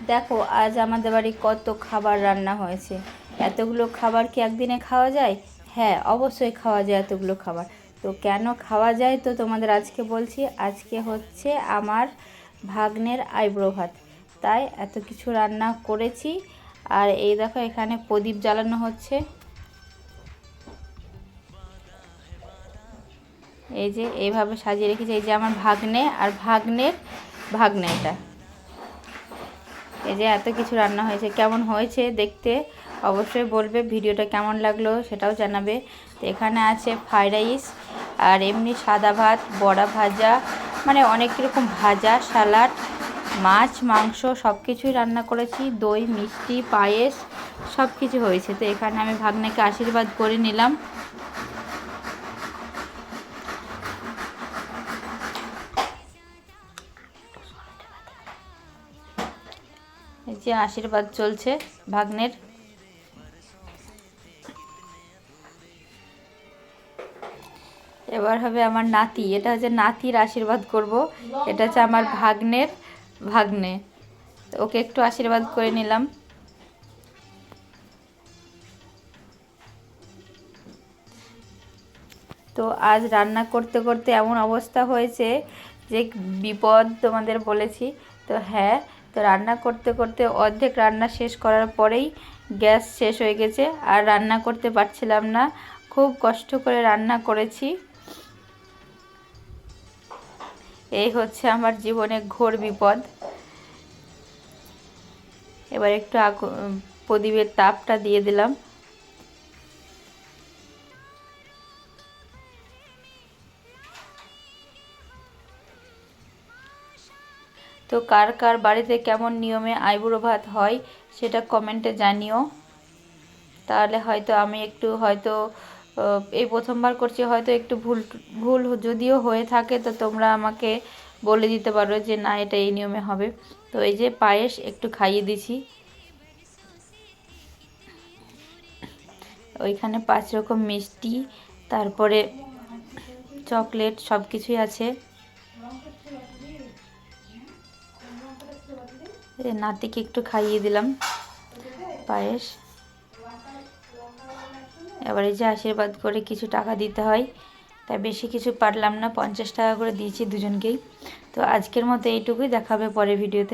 দেখো, আজ আমাদের বাড়ি কত খাবার রান্না হয়েছে। এতগুলো খাবার কি একদিনে খাওয়া যায়? হ্যাঁ অবশ্যই খাওয়া যায় এতগুলো খাবার। তো কেন খাওয়া যায় তো তোমাদের আজকে বলছি। আজকে হচ্ছে আমার ভাগ্নের আইব্রো ভাত। তাই এত কিছু রান্না করেছি। আর এই দেখো, এখানে প্রদীপ জ্বালানো হচ্ছে। এই যে, এইভাবে সাজিয়ে রেখেছি। এই যে আমার ভাগ্নে আর ভাগ্নের ভাগ্নে এটা। এই যে এত কিছু রান্না হয়েছে, কেমন হয়েছে দেখতে অবশ্যই বলবে, ভিডিওটা কেমন লাগল সেটাও জানাবে। তো এখানে আছে ফ্রাইড রাইস আর এমনি সাদা ভাত, বড়া ভাজা মানে অনেক রকম ভাজা স্যালাড মাছ, মাংস সব কিছুই রান্না করেছি, দই, মিষ্টি, পায়েস সব কিছু হয়েছে। তো এখানে আমি ভাগ্নেকে আশীর্বাদ করে নিলাম। এই যে আশীর্বাদ চলছে ভাগ্নের। এবার হবে আমার নাতি, এটা হচ্ছে নাতির আশীর্বাদ করব। এটা হচ্ছে আমার ভাগ্নের ভাগ্নে। ওকে একটু আশীর্বাদ করে নিলাম। তো আজ রান্না করতে করতে এমন অবস্থা হয়েছে যে বিপদ তোমাদের বলেছি। তো হ্যাঁ তো রান্না করতে করতে অর্ধেক রান্না শেষ করার পরেই গ্যাস শেষ হয়ে গেছে। আর রান্না করতে পারছিলাম না। খুব কষ্ট করে রান্না করেছি। এই হচ্ছে আমার জীবনে ঘোর বিপদ। এবার একটু আগু প্রদীপের তাপটা দিয়ে দিলাম। তো কার কার বাড়িতে কেমন নিয়মে আইবুড়ো ভাত হয় সেটা কমেন্টে জানিও। তাহলে হয়তো আমি একটু হয়তো এই প্রথমবার করছি, হয়তো একটু ভুল ভুল যদিও হয়ে থাকে, তো তোমরা আমাকে বলে দিতে পারো যে না, এটা এই নিয়মে হবে। তো এই যে পায়েস একটু খাইয়ে দিছি। ওইখানে পাঁচ রকম মিষ্টি, তারপরে চকলেট সব কিছুই আছে। নাতিকে একটু খাইয়ে দিলাম। পায়েস। এবার এই যে আশীর্বাদ করে কিছু টাকা দিতে হয়, তাই বেশি কিছু পারলাম না, পঞ্চাশ টাকা করে দিয়েছি দুজনকেই। তো আজকের মতো এইটুকুই, দেখাবে পরে ভিডিওতে।